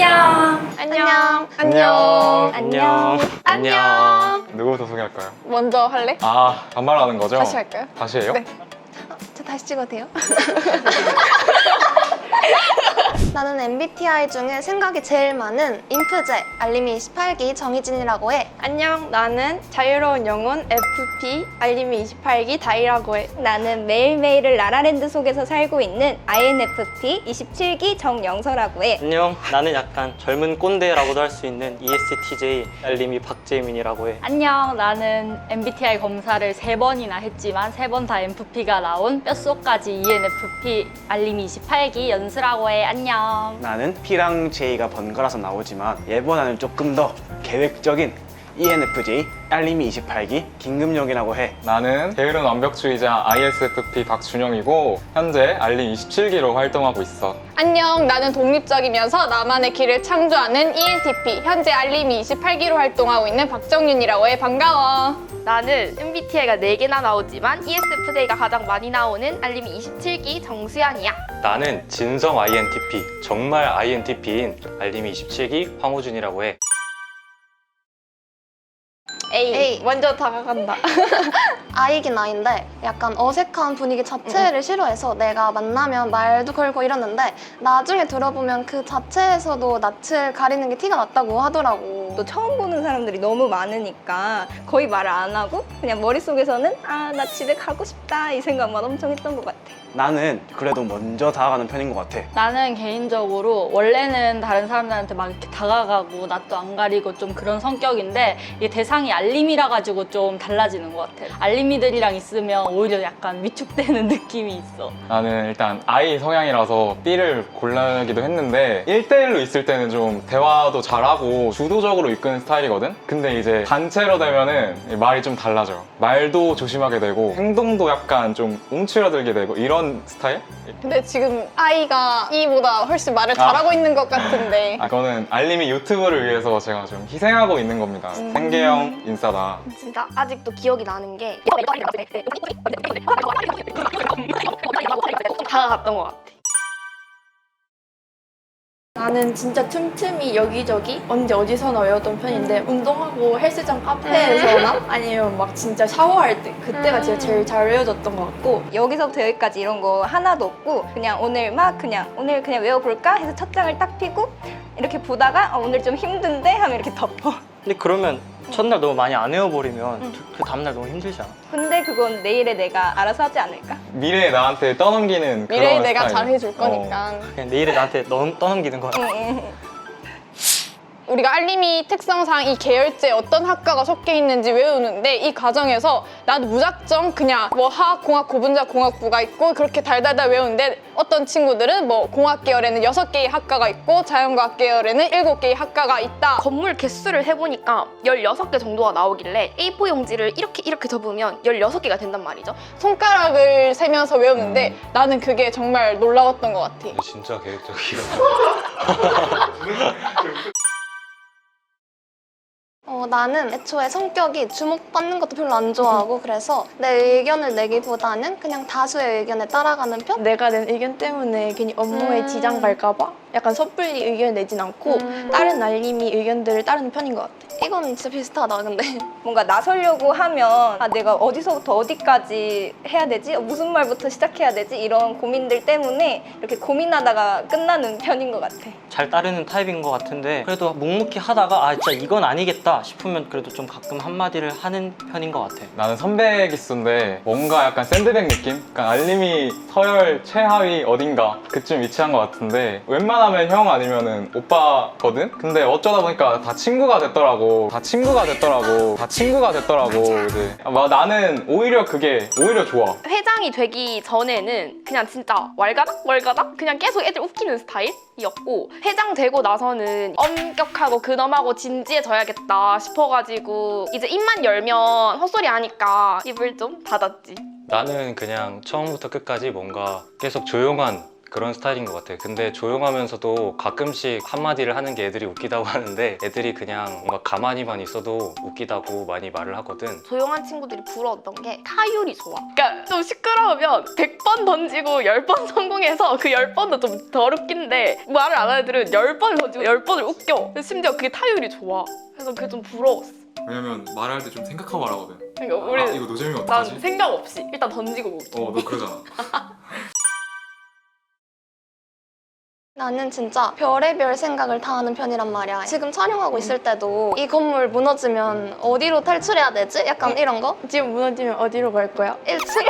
안녕. 안녕. 안녕. 안녕. 안녕. 누구부터 소개할까요? 먼저 할래? 아, 반말하는 거죠? 다시 할까요? 다시 해요? 네. 저 다시 찍어도 돼요? 나는 MBTI 중에 생각이 제일 많은 인프제 알림이 28기 정희진이라고 해. 안녕. 나는 자유로운 영혼 FP 알림이 28기 다이라고 해. 나는 매일매일을 라라랜드 속에서 살고 있는 INFP 27기 정영서라고 해. 안녕. 나는 약간 젊은 꼰대라고도 할 수 있는 ESTJ 알림이 박재민이라고 해. 안녕. 나는 MBTI 검사를 세 번이나 했지만 세 번 다 MFP가 나온 뼛속까지 ENFP 알림이 28기 연수라고 해. 안녕. 나는 P랑 J가 번갈아서 나오지만 얘보다는 조금 더 계획적인 ENFJ 알림이 28기 김금용이라고 해. 나는 게으른 완벽주의자 ISFP 박준영이고 현재 알림 27기로 활동하고 있어. 안녕. 나는 독립적이면서 나만의 길을 창조하는 ENTP 현재 알림이 28기로 활동하고 있는 박정윤이라고 해. 반가워. 나는 MBTI가 4개나 나오지만 ESFJ가 가장 많이 나오는 알림이 27기 정수연이야. 나는 진성 INTP, 정말 INTP인 알림이 27기 황호준이라고 해. A. A. 먼저 다가간다. I긴 I인데 약간 어색한 분위기 자체를 싫어해서 내가 만나면 말도 걸고 이러는데 나중에 들어보면 그 자체에서도 낯을 가리는 게 티가 났다고 하더라고. 또 처음 보는 사람들이 너무 많으니까 거의 말을 안 하고 그냥 머릿속에서는 아 나 집에 가고 싶다 이 생각만 엄청 했던 것 같아. 나는 그래도 먼저 다가가는 편인 것 같아. 나는 개인적으로 원래는 다른 사람들한테 막 이렇게 다가가고 낯도 안 가리고 좀 그런 성격인데 이게 대상이 알림이라 가지고 좀 달라지는 것 같아. 알림이들이랑 있으면 오히려 약간 위축되는 느낌이 있어. 나는 일단 I 성향이라서 B를 골라기도 했는데 1대1로 있을 때는 좀 대화도 잘하고 주도적으로 이끄는 스타일이거든? 근데 이제 단체로 되면은 말이 좀 달라져. 말도 조심하게 되고 행동도 약간 좀 움츠러들게 되고 이런 스타일? 근데 지금 I가 E보다 훨씬 말을 잘하고 있는 것 같은데. 아, 그거는 알림이 유튜브를 위해서 제가 좀 희생하고 있는 겁니다. 생계형 인싸다. 진짜 아직도 기억이 나는 게 다가갔던 것 같아. 나는 진짜 틈틈이 여기저기 언제 어디서나 외웠던 편인데 운동하고 헬스장 카페에서나? 아니면 막 진짜 샤워할 때 그때가 진짜 제일 잘 외워졌던 것 같고. 여기서부터 여기까지 이런 거 하나도 없고 그냥 오늘 막 그냥 오늘 그냥 외워볼까 해서 첫 장을 딱 피고 이렇게 보다가 어, 오늘 좀 힘든데 하면 이렇게 덮어. 근데 그러면 첫날 너무 많이 안 외워버리면 그 다음날 너무 힘들지 않아? 근데 그건 내일에 내가 알아서 하지 않을까? 미래에 나한테 떠넘기는 미래에 그런 내가 스타일. 잘해줄 어. 거니까. 그냥 내일에 나한테 넣, 떠넘기는 거야. 우리가 알림이 특성상 이 계열제 어떤 학과가 섞여 있는지 외우는데 이 과정에서 나도 무작정 그냥 뭐 화학, 공학, 고분자 공학부가 있고 그렇게 달달달 외우는데 어떤 친구들은 뭐 공학 계열에는 여섯 개의 학과가 있고 자연과학 계열에는 일곱 개의 학과가 있다. 건물 개수를 해보니까 16개 정도가 나오길래 A4 용지를 이렇게 이렇게 접으면 16개가 된단 말이죠. 손가락을 세면서 외우는데 나는 그게 정말 놀라웠던 것 같아. 진짜 계획적이야. 어, 나는 애초에 성격이 주목받는 것도 별로 안 좋아하고 그래서 내 의견을 내기보다는 그냥 다수의 의견에 따라가는 편? 내가 낸 의견 때문에 괜히 업무에 음. 지장 갈까봐 약간 섣불리 의견을 내진 않고 음. 다른 알림이 의견들을 따르는 편인 것 같아. 이건 진짜 비슷하다 근데 뭔가 나서려고 하면 아, 내가 어디서부터 어디까지 해야 되지? 어, 무슨 말부터 시작해야 되지? 이런 고민들 때문에 이렇게 고민하다가 끝나는 편인 것 같아. 잘 따르는 타입인 것 같은데 그래도 묵묵히 하다가 아 진짜 이건 아니겠다 싶으면 그래도 좀 가끔 한마디를 하는 편인 것 같아. 나는 선배 기수인데 뭔가 약간 샌드백 느낌? 약간 알림이 서열 최하위 어딘가 그쯤 위치한 것 같은데 웬만 하면 형 아니면은 오빠거든? 근데 어쩌다 보니까 다 친구가 됐더라고. 다 친구가 됐더라고. 다 친구가 됐더라고 이제. 막 나는 오히려 그게 오히려 좋아. 회장이 되기 전에는 그냥 진짜 왈가닥 왈가닥 그냥 계속 애들 웃기는 스타일이었고 회장 되고 나서는 엄격하고 근엄하고 진지해져야겠다 싶어가지고 이제 입만 열면 헛소리 하니까 입을 좀 닫았지. 나는 그냥 처음부터 끝까지 뭔가 계속 조용한 그런 스타일인 것 같아. 근데 조용하면서도 가끔씩 한마디를 하는 게 애들이 웃기다고 하는데 애들이 그냥 뭔가 가만히만 있어도 웃기다고 많이 말을 하거든. 조용한 친구들이 부러웠던 게 타율이 좋아. 그러니까 좀 시끄러우면 100번 던지고 10번 성공해서 그 10번도 좀덜 웃긴데 말을 안 하는 애들은 10번을 던지고 10번을 웃겨. 심지어 그게 타율이 좋아. 그래서 그게 좀 부러웠어. 왜냐면 말할 때 좀 생각하고 말하거든. 그러니까 우리 아 이거 노잼이 난 어떡하지? 생각 없이 일단 던지고 웃기. 어너 그러잖아. 나는 진짜 별의별 생각을 다 하는 편이란 말이야. 지금 촬영하고 있을 때도 이 건물 무너지면 어디로 탈출해야 되지? 약간 이런 거? 지금 무너지면 어디로 갈 거야? 1층?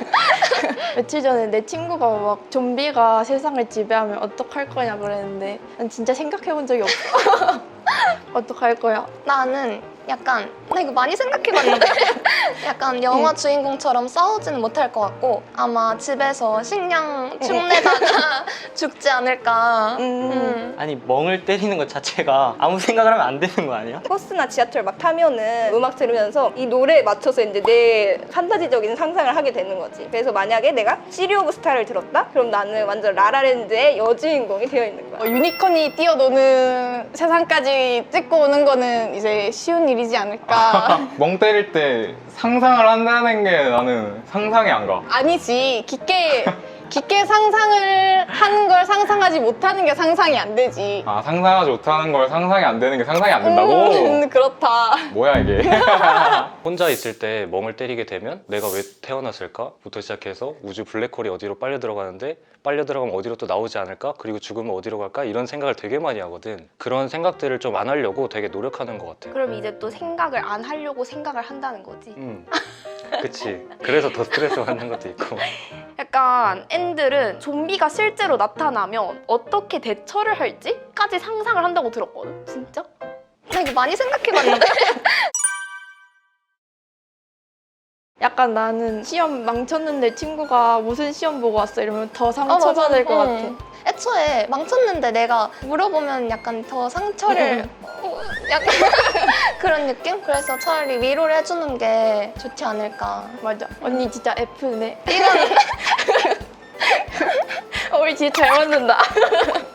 며칠 전에 내 친구가 막 좀비가 세상을 지배하면 어떡할 거냐 그랬는데 난 진짜 생각해 본 적이 없어. 어떡할 거야? 나는 약간 나 이거 많이 생각해봤는데 약간 영화 주인공처럼 싸우지는 못할 것 같고 아마 집에서 식량 축내다가 죽지 않을까. 음. 아니 멍을 때리는 것 자체가 아무 생각을 하면 안 되는 거 아니야? 버스나 지하철 막 타면은 음악 들으면서 이 노래에 맞춰서 이제 내 판타지적인 상상을 하게 되는 거지. 그래서 만약에 내가 시리 오브 스타를 들었다? 그럼 나는 완전 라라랜드의 여주인공이 되어 있는 거야. 어, 유니콘이 뛰어노는 세상까지 찍고 오는 거는 이제 쉬운 일이지 않을까. 멍 때릴 때 상상을 한다는 게 나는 상상이 안 가. 아니지. 깊게 깊게 상상을 하는 걸 상상하지 못하는 게 상상이 안 되지. 아 상상하지 못하는 걸 상상이 안 되는 게 상상이 안 된다고? 음, 그렇다. 뭐야 이게? 혼자 있을 때 멍을 때리게 되면 내가 왜 태어났을까?부터 시작해서 우주 블랙홀이 어디로 빨려 들어가는데 빨려 들어가면 어디로 또 나오지 않을까? 그리고 죽으면 어디로 갈까? 이런 생각을 되게 많이 하거든. 그런 생각들을 좀 안 하려고 되게 노력하는 것 같아. 그럼 이제 또 생각을 안 하려고 생각을 한다는 거지. 음, 그치. 그래서 더 스트레스 받는 것도 있고. 약간 앤들은 좀비가 실제로 나타나면 어떻게 대처를 할지까지 상상을 한다고 들었거든. 진짜? 나 이거 많이 생각해봤는데 약간 나는 시험 망쳤는데 친구가 무슨 시험 보고 왔어 이러면 더 상처받을 것 응. 같아. 애초에 망쳤는데 내가 물어보면 약간 더 상처를 어, 약간 그런 느낌? 그래서 차라리 위로를 해주는 게 좋지 않을까. 맞아. 언니 진짜 F네. 이건 어, 우리 진짜 잘 맞는다.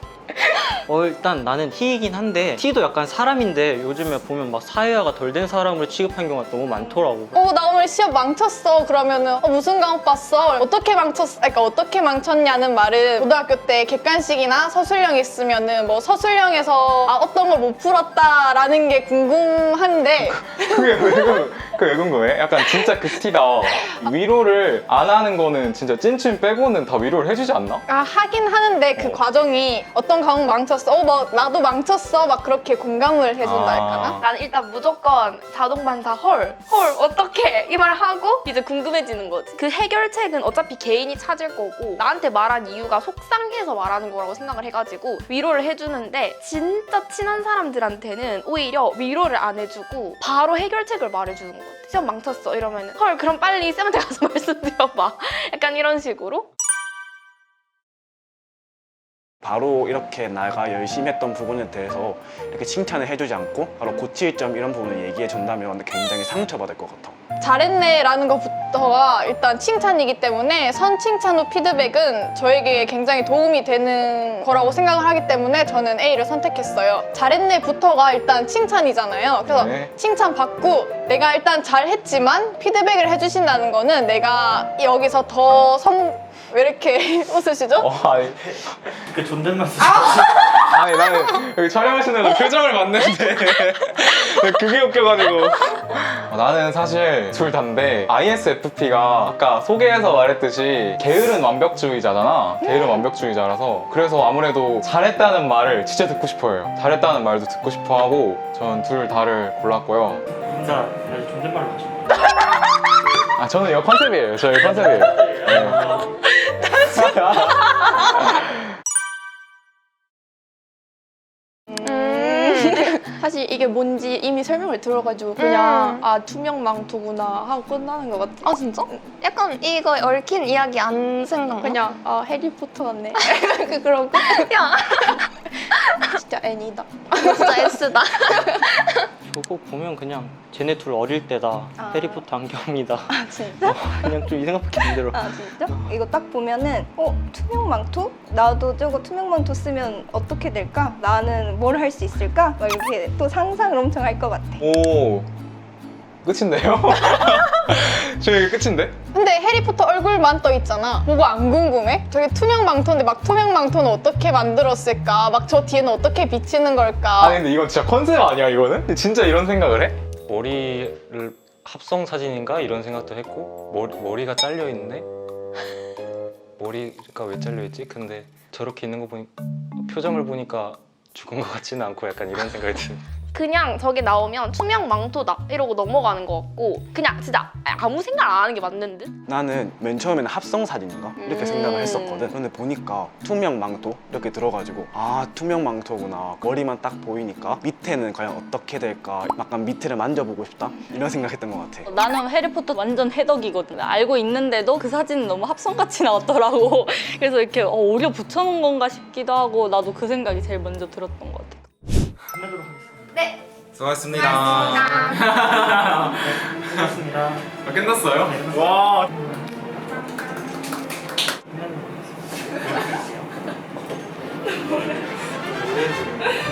어 일단 나는 T이긴 한데 T도 약간 사람인데 요즘에 보면 막 사회화가 덜 된 사람을 취급한 경우가 너무 많더라고. 어, 나 오늘 시험 망쳤어. 그러면은 어, 무슨 과목 봤어? 어떻게 망쳤어? 그러니까 어떻게 망쳤냐는 말은 고등학교 때 객관식이나 서술형 있으면은 뭐 서술형에서 아, 어떤 걸 못 풀었다라는 게 궁금한데 그게 왜, 궁- 그게 왜 궁금해? 약간 진짜 그 스티다. 위로를 안 하는 거는 진짜 찐친 빼고는 다 위로를 해주지 않나? 아, 하긴 하는데 그 과정이 어떤 과목 망쳤어? 어, 뭐 나도 망쳤어. 막 그렇게 공감을 해준다 할까나? 나는 일단 무조건 자동 반사 헐, 헐 어떻게 이말 하고 이제 궁금해지는 거지. 그 해결책은 어차피 개인이 찾을 거고 나한테 말한 이유가 속상해서 말하는 거라고 생각을 해가지고 위로를 해주는데 진짜 친한 사람들한테는 오히려 위로를 안 해주고 바로 해결책을 말해주는 것 같아. 시험 망쳤어 이러면 헐 그럼 빨리 쌤한테 가서 말씀드려봐. 약간 이런 식으로. 바로 이렇게 나가 열심히 했던 부분에 대해서 이렇게 칭찬을 해주지 않고 바로 고칠 점 이런 부분을 얘기해 준다면 굉장히 상처받을 것 같아. 잘했네라는 것부터가 일단 칭찬이기 때문에 선 칭찬 후 피드백은 저에게 굉장히 도움이 되는 거라고 생각을 하기 때문에 저는 A를 선택했어요. 잘했네부터가 일단 칭찬이잖아요. 그래서 네. 칭찬 받고 내가 일단 잘했지만 피드백을 해주신다는 거는 내가 여기서 더 성... 왜 이렇게 웃으시죠? 어, 아니, 그 존댓말 쓰 아니 나는 여기 촬영하시는 표정을 봤는데 그게 웃겨가지고. 어, 나는 사실 둘 다인데 ISFP가 아까 소개에서 말했듯이 게으른 완벽주의자잖아. 게으른 완벽주의자라서. 그래서 아무래도 잘했다는 말을 진짜 듣고 싶어요. 잘했다는 말도 듣고 싶어하고 저는 둘 다를 골랐고요. 진짜 존댓말로 하죠. 아 저는 이거 컨셉이에요. 저희 컨셉이에요. 네. 사실 이게 뭔지 이미 설명을 들어가지고 그냥 아 투명 망토구나 하고 끝나는 것 같아. 아 진짜? 약간 이거 얽힌 이야기 안 생각나? 그냥 아 해리포터 같네. 그 그러고 야 진짜 애니다. 진짜 S다 저거 보면 그냥 쟤네 둘 어릴 때다. 아. 해리포터 안경이다. 아 진짜? 그냥 좀 이 생각밖에 안 들어. 아 진짜? 이거 딱 보면은 어 투명 망토? 나도 저거 투명 망토 쓰면 어떻게 될까? 나는 뭘 할 수 있을까? 막 이렇게 또 상상을 엄청 할 것 같아. 오 끝인데요? 저기 끝인데? 근데 해리포터 얼굴만 떠 있잖아. 보고 안 궁금해? 저게 투명 망토인데 막 투명 망토는 어떻게 만들었을까? 막 저 뒤에는 어떻게 비치는 걸까? 아니 근데 이건 진짜 컨셉 아니야 이거는? 진짜 이런 생각을 해? 머리를 합성 사진인가 이런 생각도 했고 머리, 머리가 잘려 있네. 머리가 왜 잘려 있지? 근데 저렇게 있는 거 보니 표정을 보니까 죽은 것 같지는 않고 약간 이런 생각이 드. 그냥 저게 나오면 투명 망토다 이러고 넘어가는 것 같고 그냥 진짜 아무 생각 안 하는 게 맞는 듯? 나는 맨 처음에는 합성 사진인가 이렇게 음. 생각을 했었거든. 근데 보니까 투명 망토 이렇게 들어가지고 아 투명 망토구나. 머리만 딱 보이니까 밑에는 과연 어떻게 될까? 약간 밑에를 만져보고 싶다 이런 생각했던 것 같아. 나는 해리포터 완전 해덕이거든. 알고 있는데도 그 사진은 너무 합성같이 나왔더라고. 그래서 이렇게 어, 오려 붙여놓은 건가 싶기도 하고 나도 그 생각이 제일 먼저 들었던 것 같아. 수고하셨습니다. 수고하셨습니다. 아, 끝났어요? 와.